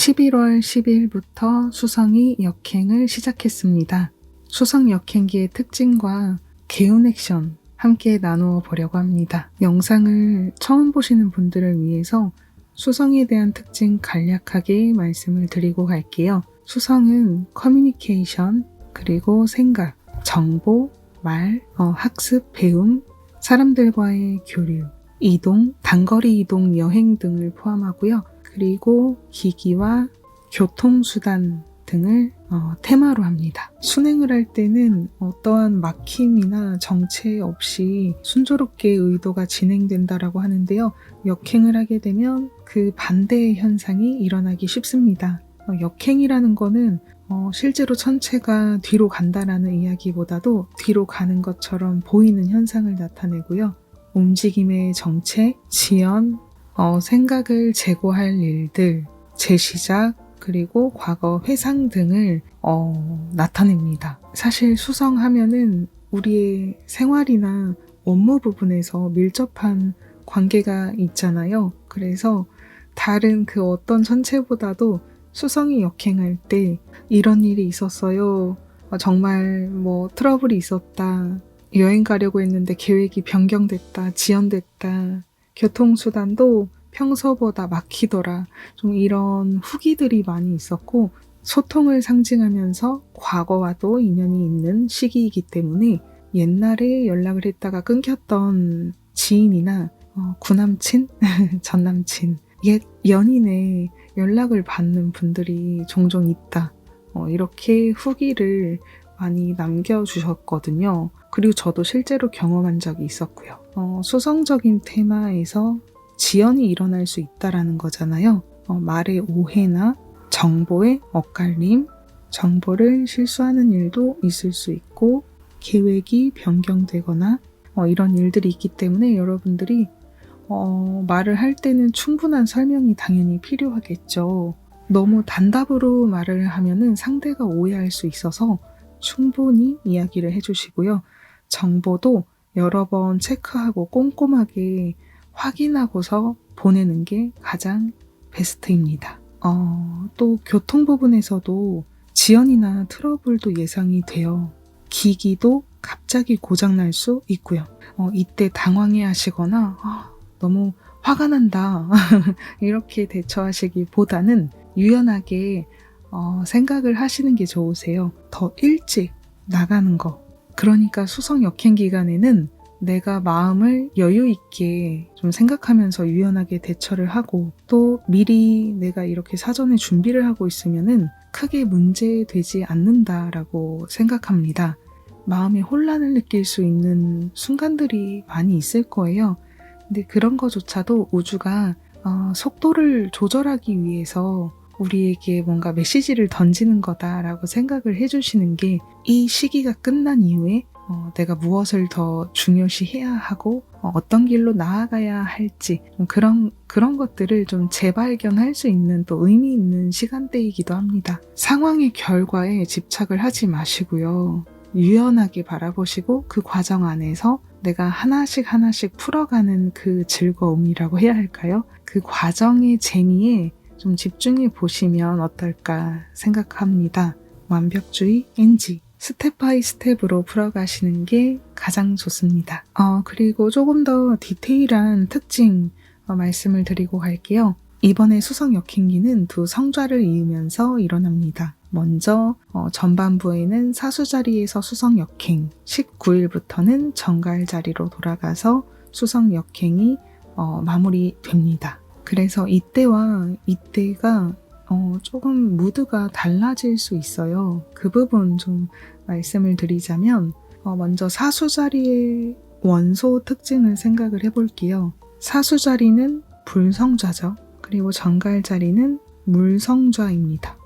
11월 10일부터 수성이 역행을 시작했습니다. 수성 역행기의 특징과 개운 액션 함께 나누어 보려고 합니다. 영상을 처음 보시는 분들을 위해서 수성에 대한 특징 간략하게 말씀을 드리고 갈게요. 수성은 커뮤니케이션, 그리고 생각, 정보, 말, 어, 학습, 배움, 사람들과의 교류, 이동, 단거리 이동, 여행 등을 포함하고요. 그리고 기기와 교통수단 등을 어, 테마로 합니다. 순행을 할 때는 어떠한 막힘이나 정체 없이 순조롭게 의도가 진행된다라고 하는데요. 역행을 하게 되면 그 반대의 현상이 일어나기 쉽습니다. 어, 역행이라는 거는 어, 실제로 천체가 뒤로 간다라는 이야기보다도 뒤로 가는 것처럼 보이는 현상을 나타내고요. 움직임의 정체, 지연, 어, 생각을 제고할 일들, 재시작, 그리고 과거 회상 등을 어, 나타냅니다. 사실 수성하면은 우리의 생활이나 업무 부분에서 밀접한 관계가 있잖아요. 그래서 다른 그 어떤 천체보다도 수성이 역행할 때 이런 일이 있었어요. 어, 정말 뭐 트러블이 있었다. 여행 가려고 했는데 계획이 변경됐다. 지연됐다. 교통수단도 평소보다 막히더라. 좀 이런 후기들이 많이 있었고, 소통을 상징하면서 과거와도 인연이 있는 시기이기 때문에 옛날에 연락을 했다가 끊겼던 지인이나 어, 구남친, 전남친, 옛 연인의 연락을 받는 분들이 종종 있다. 어, 이렇게 후기를 많이 남겨주셨거든요. 그리고 저도 실제로 경험한 적이 있었고요. 어, 수성적인 테마에서 지연이 일어날 수 있다라는 거잖아요. 어, 말의 오해나 정보의 엇갈림, 정보를 실수하는 일도 있을 수 있고 계획이 변경되거나 어, 이런 일들이 있기 때문에 여러분들이 어, 말을 할 때는 충분한 설명이 당연히 필요하겠죠. 너무 단답으로 말을 하면은 상대가 오해할 수 있어서 충분히 이야기를 해주시고요. 정보도 여러 번 체크하고 꼼꼼하게 확인하고서 보내는 게 가장 베스트입니다. 어, 또 교통 부분에서도 지연이나 트러블도 예상이 돼요. 기기도 갑자기 고장날 수 있고요. 어, 이때 당황해 하시거나 아, 너무 화가 난다 이렇게 대처하시기보다는 유연하게 어, 생각을 하시는 게 좋으세요. 더 일찍 나가는 거. 그러니까 수성 역행 기간에는 내가 마음을 여유 있게 좀 생각하면서 유연하게 대처를 하고 또 미리 내가 이렇게 사전에 준비를 하고 있으면은 크게 문제되지 않는다라고 생각합니다. 마음의 혼란을 느낄 수 있는 순간들이 많이 있을 거예요. 근데 그런 거조차도 우주가 어, 속도를 조절하기 위해서 우리에게 뭔가 메시지를 던지는 거다라고 생각을 해주시는 게 이 시기가 끝난 이후에 어, 내가 무엇을 더 중요시 해야 하고 어, 떤 길로 나아가야 할지 좀 그런 그런 것들을 좀 재발견할 수 있는 또 의미 있는 시간대이기도 합니다. 상황의 결과에 집착을 하지 마시고요. 유연하게 바라보시고 그 과정 안에서 내가 하나씩 하나씩 풀어가는 그 즐거움이라고 해야 할까요? 그 과정의 재미에 좀 집중해 보시면 어떨까 생각합니다. 완벽주의 NG. 스텝 바이 스텝으로 풀어가시는 게 가장 좋습니다. 어, 그리고 조금 더 디테일한 특징 어, 말씀을 드리고 갈게요. 이번에 수성 역행기는 두 성좌를 이으면서 일어납니다. 먼저 어, 전반부에는 사수 자리에서 수성 역행, 19일부터는 정갈 자리로 돌아가서 수성 역행이 어, 마무리됩니다. 그래서 이때와 이때가 어, 조금 무드가 달라질 수 있어요. 그 부분 좀 말씀을 드리자면, 어, 먼저 사수 자리의 원소 특징을 생각을 해볼게요. 사수 자리는 불성좌죠. 그리고 정갈 자리는 물성좌입니다.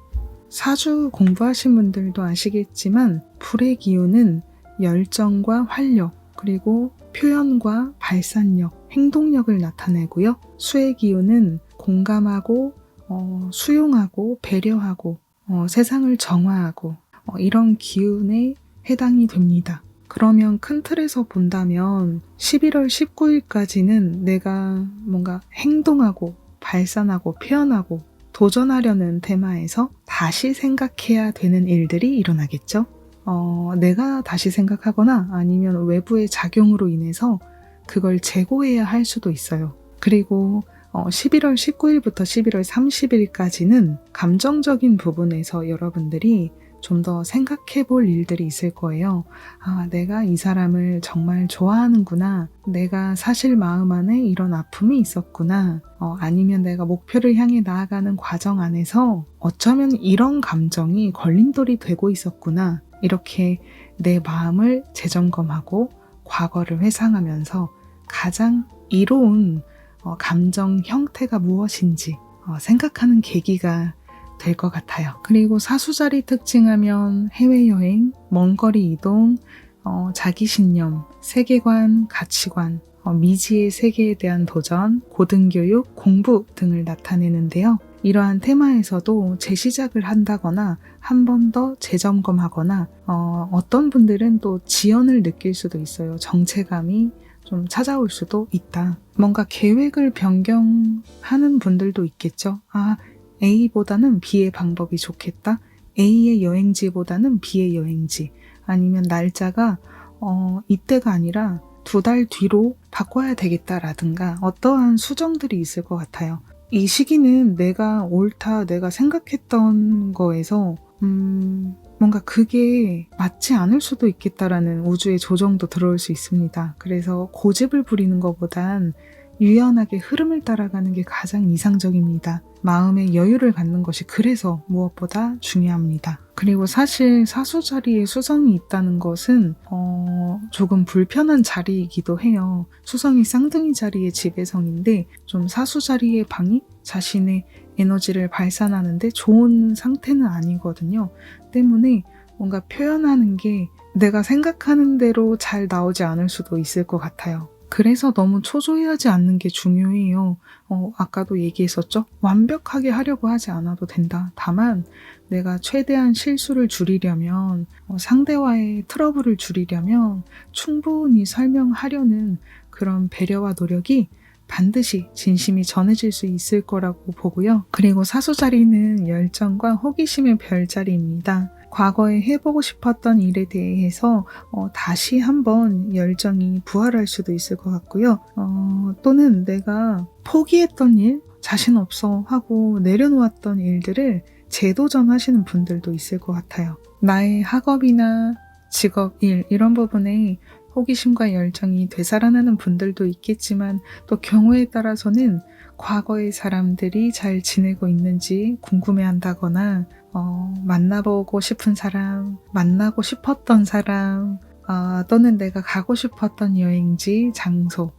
사주 공부하신 분들도 아시겠지만, 불의 기운은 열정과 활력, 그리고 표현과 발산력, 행동력을 나타내고요. 수의 기운은 공감하고 어, 수용하고 배려하고 어, 세상을 정화하고 어, 이런 기운에 해당이 됩니다. 그러면 큰 틀에서 본다면 11월 19일까지는 내가 뭔가 행동하고 발산하고 표현하고 도전하려는 테마에서 다시 생각해야 되는 일들이 일어나겠죠. 어, 내가 다시 생각하거나 아니면 외부의 작용으로 인해서 그걸 재고해야 할 수도 있어요. 그리고 어, 11월 19일부터 11월 30일까지는 감정적인 부분에서 여러분들이 좀 더 생각해 볼 일들이 있을 거예요. 아, 내가 이 사람을 정말 좋아하는구나. 내가 사실 마음 안에 이런 아픔이 있었구나. 어, 아니면 내가 목표를 향해 나아가는 과정 안에서 어쩌면 이런 감정이 걸림돌이 되고 있었구나. 이렇게 내 마음을 재점검하고 과거를 회상하면서 가장 이로운 어, 감정 형태가 무엇인지 어, 생각하는 계기가 될 것 같아요. 그리고 사수자리 특징하면 해외여행, 먼거리 이동, 어, 자기 신념, 세계관, 가치관, 어, 미지의 세계에 대한 도전, 고등교육, 공부 등을 나타내는데요. 이러한 테마에서도 재시작을 한다거나 한 번 더 재점검하거나 어, 어떤 분들은 또 지연을 느낄 수도 있어요. 정체감이 좀 찾아올 수도 있다. 뭔가 계획을 변경하는 분들도 있겠죠. 아, A보다는 B의 방법이 좋겠다. A의 여행지보다는 B의 여행지. 아니면 날짜가 어, 이때가 아니라 두 달 뒤로 바꿔야 되겠다라든가 어떠한 수정들이 있을 것 같아요. 이 시기는 내가 옳다, 내가 생각했던 거에서 음, 뭔가 그게 맞지 않을 수도 있겠다라는 우주의 조정도 들어올 수 있습니다. 그래서 고집을 부리는 것보단 유연하게 흐름을 따라가는 게 가장 이상적입니다. 마음의 여유를 갖는 것이 그래서 무엇보다 중요합니다. 그리고 사실 사수 자리에 수성이 있다는 것은 어, 조금 불편한 자리이기도 해요. 수성이 쌍둥이 자리의 지배성인데 좀 사수 자리의 방이 자신의 에너지를 발산하는데 좋은 상태는 아니거든요. 때문에 뭔가 표현하는 게 내가 생각하는 대로 잘 나오지 않을 수도 있을 것 같아요. 그래서 너무 초조해하지 않는 게 중요해요. 어, 아까도 얘기했었죠? 완벽하게 하려고 하지 않아도 된다. 다만, 내가 최대한 실수를 줄이려면, 어, 상대와의 트러블을 줄이려면, 충분히 설명하려는 그런 배려와 노력이 반드시 진심이 전해질 수 있을 거라고 보고요. 그리고 사수자리는 열정과 호기심의 별자리입니다. 과거에 해보고 싶었던 일에 대해서 어, 다시 한번 열정이 부활할 수도 있을 것 같고요. 어, 또는 내가 포기했던 일, 자신 없어 하고 내려놓았던 일들을 재도전하시는 분들도 있을 것 같아요. 나의 학업이나 직업, 일 이런 부분에 호기심과 열정이 되살아나는 분들도 있겠지만 또 경우에 따라서는 과거의 사람들이 잘 지내고 있는지 궁금해한다거나 어, 만나보고 싶은 사람, 만나고 싶었던 사람, 어, 또는 내가 가고 싶었던 여행지, 장소,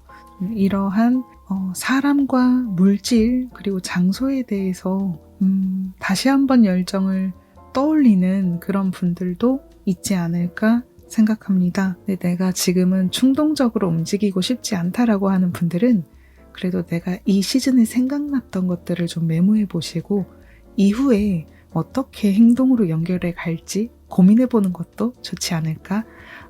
이러한 어, 사람과 물질 그리고 장소에 대해서 음, 다시 한번 열정을 떠올리는 그런 분들도 있지 않을까 생각합니다. 근데 내가 지금은 충동적으로 움직이고 싶지 않다라고 하는 분들은 그래도 내가 이 시즌에 생각났던 것들을 좀 메모해 보시고 이후에 어떻게 행동으로 연결해 갈지 고민해 보는 것도 좋지 않을까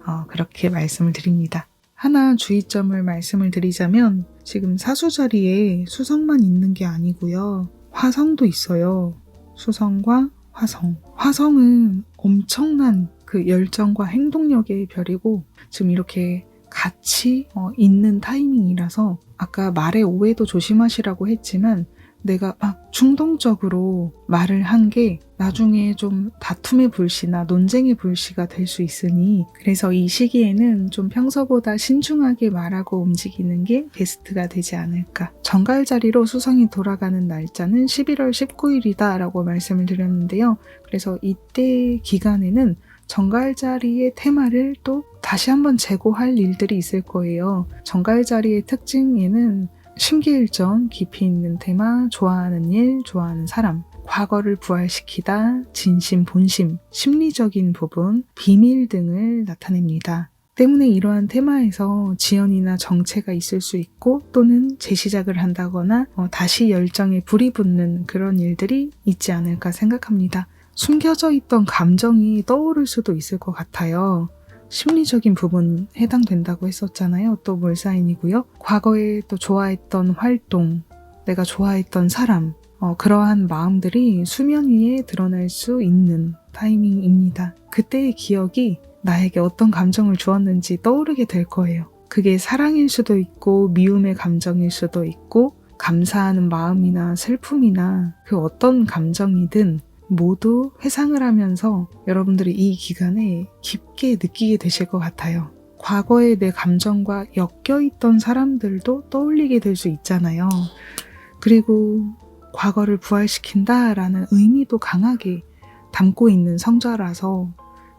어, 그렇게 말씀을 드립니다. 하나 주의점을 말씀을 드리자면 지금 사수 자리에 수성만 있는 게 아니고요. 화성도 있어요. 수성과 화성. 화성은 엄청난 그 열정과 행동력의 별이고 지금 이렇게 같이 어, 있는 타이밍이라서 아까 말의 오해도 조심하시라고 했지만 내가 막 충동적으로 말을 한 게 나중에 좀 다툼의 불씨나 논쟁의 불씨가 될 수 있으니 그래서 이 시기에는 좀 평소보다 신중하게 말하고 움직이는 게 베스트가 되지 않을까. 정갈 자리로 수성이 돌아가는 날짜는 11월 19일이다 라고 말씀을 드렸는데요. 그래서 이때 기간에는 정갈 자리의 테마를 또 다시 한번 재고할 일들이 있을 거예요. 정갈 자리의 특징에는 심기일전, 깊이 있는 테마, 좋아하는 일, 좋아하는 사람, 과거를 부활시키다, 진심, 본심, 심리적인 부분, 비밀 등을 나타냅니다. 때문에 이러한 테마에서 지연이나 정체가 있을 수 있고 또는 재시작을 한다거나 어, 다시 열정에 불이 붙는 그런 일들이 있지 않을까 생각합니다. 숨겨져 있던 감정이 떠오를 수도 있을 것 같아요. 심리적인 부분 해당된다고 했었잖아요. 또 몰사인이고요. 과거에 또 좋아했던 활동, 내가 좋아했던 사람, 어, 그러한 마음들이 수면 위에 드러날 수 있는 타이밍입니다. 그때의 기억이 나에게 어떤 감정을 주었는지 떠오르게 될 거예요. 그게 사랑일 수도 있고 미움의 감정일 수도 있고 감사하는 마음이나 슬픔이나 그 어떤 감정이든 모두 회상을 하면서 여러분들이 이 기간에 깊게 느끼게 되실 것 같아요. 과거의 내 감정과 엮여 있던 사람들도 떠올리게 될 수 있잖아요. 그리고 과거를 부활시킨다라는 의미도 강하게 담고 있는 성자라서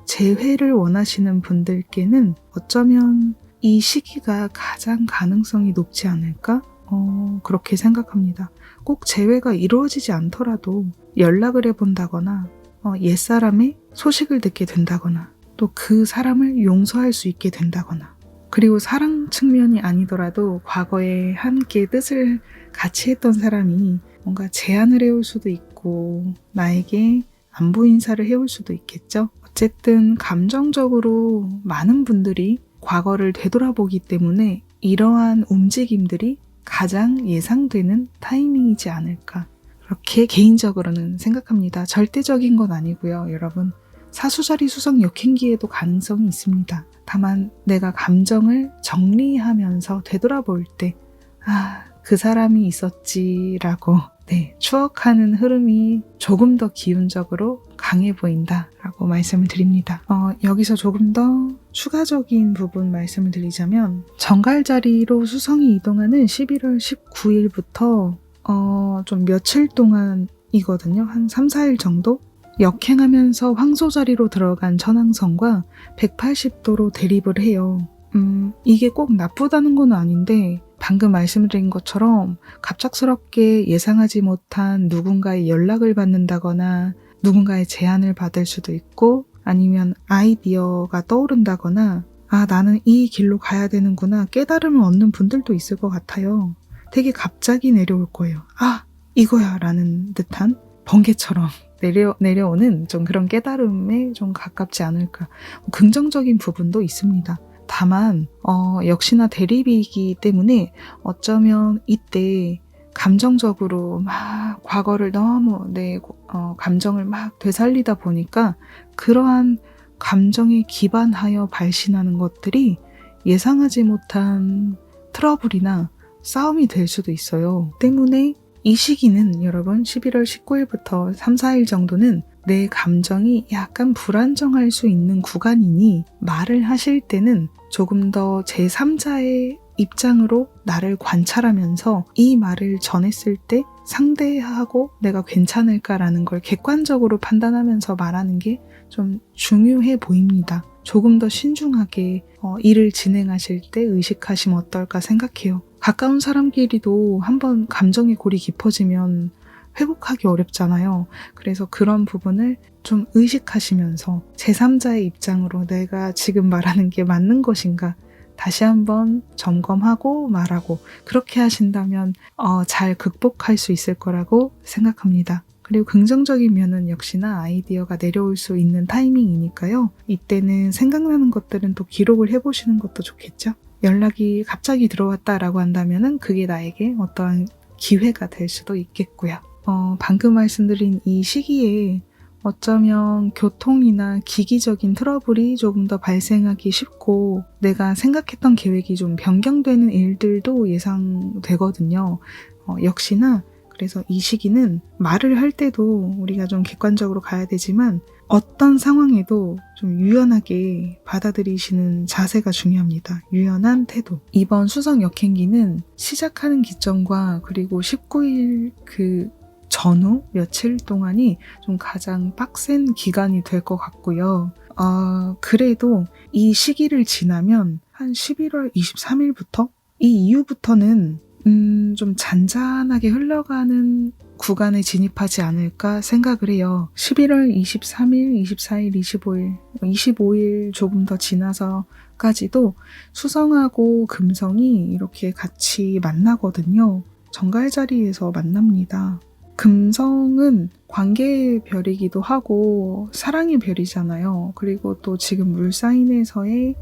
재회를 원하시는 분들께는 어쩌면 이 시기가 가장 가능성이 높지 않을까? 어, 그렇게 생각합니다. 꼭 재회가 이루어지지 않더라도 연락을 해본다거나 어, 옛사람의 소식을 듣게 된다거나 또 그 사람을 용서할 수 있게 된다거나 그리고 사랑 측면이 아니더라도 과거에 함께 뜻을 같이 했던 사람이 뭔가 제안을 해올 수도 있고 나에게 안부 인사를 해올 수도 있겠죠. 어쨌든 감정적으로 많은 분들이 과거를 되돌아보기 때문에 이러한 움직임들이 가장 예상되는 타이밍이지 않을까. 그렇게 개인적으로는 생각합니다. 절대적인 건 아니고요, 여러분. 사수자리 수성 역행기에도 가능성이 있습니다. 다만 내가 감정을 정리하면서 되돌아볼 때, 아, 그 사람이 있었지라고, 네, 추억하는 흐름이 조금 더 기운적으로 강해 보인다라고 말씀을 드립니다. 어, 여기서 조금 더 추가적인 부분 말씀을 드리자면, 정갈 자리로 수성이 이동하는 11월 19일부터 어, 좀 며칠 동안이거든요. 한 3, 4일 정도? 역행하면서 황소자리로 들어간 천왕성과 180도로 대립을 해요. 음, 이게 꼭 나쁘다는 건 아닌데, 방금 말씀드린 것처럼 갑작스럽게 예상하지 못한 누군가의 연락을 받는다거나 누군가의 제안을 받을 수도 있고 아니면 아이디어가 떠오른다거나 아, 나는 이 길로 가야 되는구나 깨달음을 얻는 분들도 있을 것 같아요. 되게 갑자기 내려올 거예요. 아, 이거야 라는 듯한 번개처럼 내려, 내려오는 좀 그런 깨달음에 좀 가깝지 않을까. 긍정적인 부분도 있습니다. 다만, 어, 역시나 대립이기 때문에 어쩌면 이때 감정적으로 막 과거를 너무 내 어, 감정을 막 되살리다 보니까 그러한 감정에 기반하여 발신하는 것들이 예상하지 못한 트러블이나 싸움이 될 수도 있어요. 때문에 이 시기는 여러분 11월 19일부터 3, 4일 정도는 내 감정이 약간 불안정할 수 있는 구간이니 말을 하실 때는 조금 더 제3자의 입장으로 나를 관찰하면서 이 말을 전했을 때 상대하고 내가 괜찮을까라는 걸 객관적으로 판단하면서 말하는 게 좀 중요해 보입니다. 조금 더 신중하게 어, 일을 진행하실 때 의식하시면 어떨까 생각해요. 가까운 사람끼리도 한번 감정의 골이 깊어지면 회복하기 어렵잖아요. 그래서 그런 부분을 좀 의식하시면서 제3자의 입장으로 내가 지금 말하는 게 맞는 것인가 다시 한번 점검하고 말하고 그렇게 하신다면 어, 잘 극복할 수 있을 거라고 생각합니다. 그리고 긍정적인 면은 역시나 아이디어가 내려올 수 있는 타이밍이니까요. 이때는 생각나는 것들은 또 기록을 해보시는 것도 좋겠죠. 연락이 갑자기 들어왔다라고 한다면은 그게 나에게 어떠한 기회가 될 수도 있겠고요. 어, 방금 말씀드린 이 시기에 어쩌면 교통이나 기기적인 트러블이 조금 더 발생하기 쉽고 내가 생각했던 계획이 좀 변경되는 일들도 예상되거든요. 어, 역시나 그래서 이 시기는 말을 할 때도 우리가 좀 객관적으로 가야 되지만 어떤 상황에도 좀 유연하게 받아들이시는 자세가 중요합니다. 유연한 태도. 이번 수성 역행기는 시작하는 기점과 그리고 19일 그 전후 며칠 동안이 좀 가장 빡센 기간이 될 것 같고요. 어, 그래도 이 시기를 지나면 한 11월 23일부터 이 이후부터는 음, 좀 잔잔하게 흘러가는 구간에 진입하지 않을까 생각을 해요. 11월 23일, 24일, 25일, 25일 조금 더 지나서까지도 수성하고 금성이 이렇게 같이 만나거든요. 정갈 자리에서 만납니다. 금성은 관계의 별이기도 하고 사랑의 별이잖아요. 그리고 또 지금 물사인에서의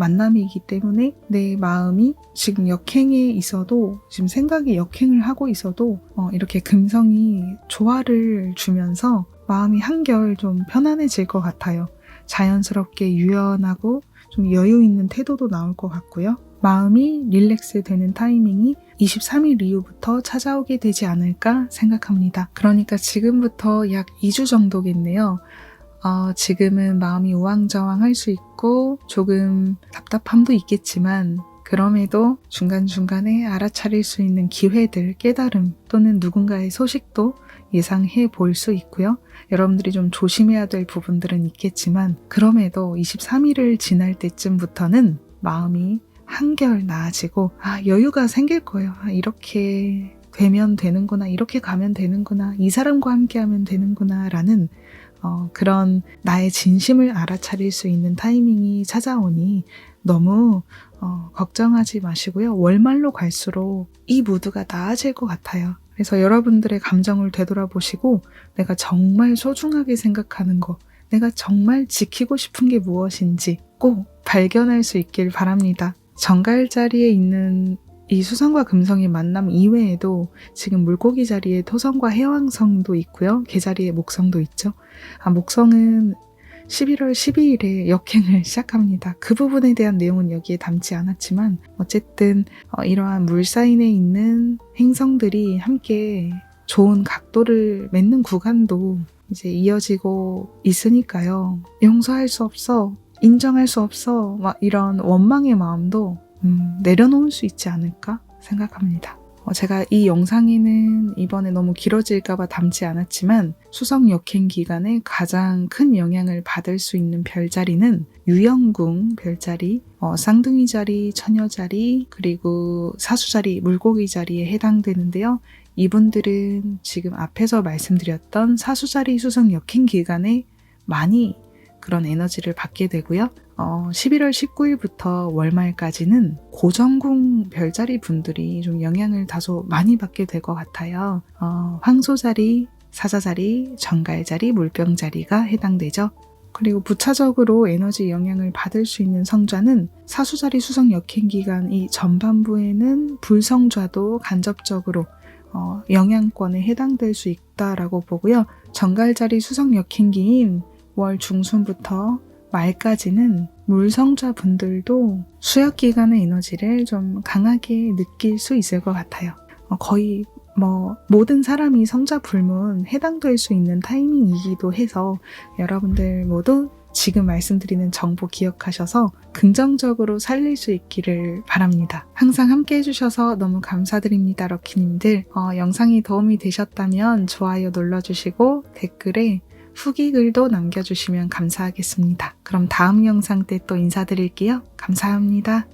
만남이기 때문에 내 마음이 지금 역행에 있어도 지금 생각이 역행을 하고 있어도 어, 이렇게 금성이 조화를 주면서 마음이 한결 좀 편안해질 것 같아요. 자연스럽게 유연하고 좀 여유 있는 태도도 나올 것 같고요. 마음이 릴렉스 되는 타이밍이 23일 이후부터 찾아오게 되지 않을까 생각합니다. 그러니까 지금부터 약 2주 정도겠네요. 어, 지금은 마음이 우왕좌왕 할 수 있고 조금 답답함도 있겠지만 그럼에도 중간중간에 알아차릴 수 있는 기회들, 깨달음 또는 누군가의 소식도 예상해 볼 수 있고요. 여러분들이 좀 조심해야 될 부분들은 있겠지만 그럼에도 23일을 지날 때쯤부터는 마음이 한결 나아지고 아, 여유가 생길 거예요. 아, 이렇게 되면 되는구나, 이렇게 가면 되는구나, 이 사람과 함께 하면 되는구나 라는 어, 그런 나의 진심을 알아차릴 수 있는 타이밍이 찾아오니 너무 어, 걱정하지 마시고요. 월말로 갈수록 이 무드가 나아질 것 같아요. 그래서 여러분들의 감정을 되돌아보시고 내가 정말 소중하게 생각하는 거, 내가 정말 지키고 싶은 게 무엇인지 꼭 발견할 수 있길 바랍니다. 정갈 자리에 있는 이 수성과 금성의 만남 이외에도 지금 물고기 자리에 토성과 해왕성도 있고요. 개 자리에 목성도 있죠. 아, 목성은 11월 12일에 역행을 시작합니다. 그 부분에 대한 내용은 여기에 담지 않았지만 어쨌든 어, 이러한 물사인에 있는 행성들이 함께 좋은 각도를 맺는 구간도 이제 이어지고 있으니까요. 용서할 수 없어. 인정할 수 없어. 막 이런 원망의 마음도 음, 내려놓을 수 있지 않을까 생각합니다. 어, 제가 이 영상에는 이번에 너무 길어질까봐 담지 않았지만 수성 역행 기간에 가장 큰 영향을 받을 수 있는 별자리는 유영궁 별자리, 어, 쌍둥이 자리, 처녀 자리, 그리고 사수 자리, 물고기 자리에 해당되는데요. 이분들은 지금 앞에서 말씀드렸던 사수 자리 수성 역행 기간에 많이 그런 에너지를 받게 되고요. 어, 11월 19일부터 월말까지는 고정궁 별자리 분들이 좀 영향을 다소 많이 받게 될 것 같아요. 어, 황소자리, 사자자리, 정갈자리, 물병자리가 해당되죠. 그리고 부차적으로 에너지 영향을 받을 수 있는 성좌는 사수자리 수성 역행 기간 이 전반부에는 불성좌도 간접적으로 어, 영향권에 해당될 수 있다라고 보고요. 정갈자리 수성 역행기인 월 중순부터 말까지는 물성자 분들도 수역 기간의 에너지를 좀 강하게 느낄 수 있을 것 같아요. 어, 거의 뭐 모든 사람이 성자 불문 해당될 수 있는 타이밍이기도 해서 여러분들 모두 지금 말씀드리는 정보 기억하셔서 긍정적으로 살릴 수 있기를 바랍니다. 항상 함께 해주셔서 너무 감사드립니다, 럭키님들. 어, 영상이 도움이 되셨다면 좋아요 눌러주시고 댓글에 후기 글도 남겨주시면 감사하겠습니다. 그럼 다음 영상 때 또 인사드릴게요. 감사합니다.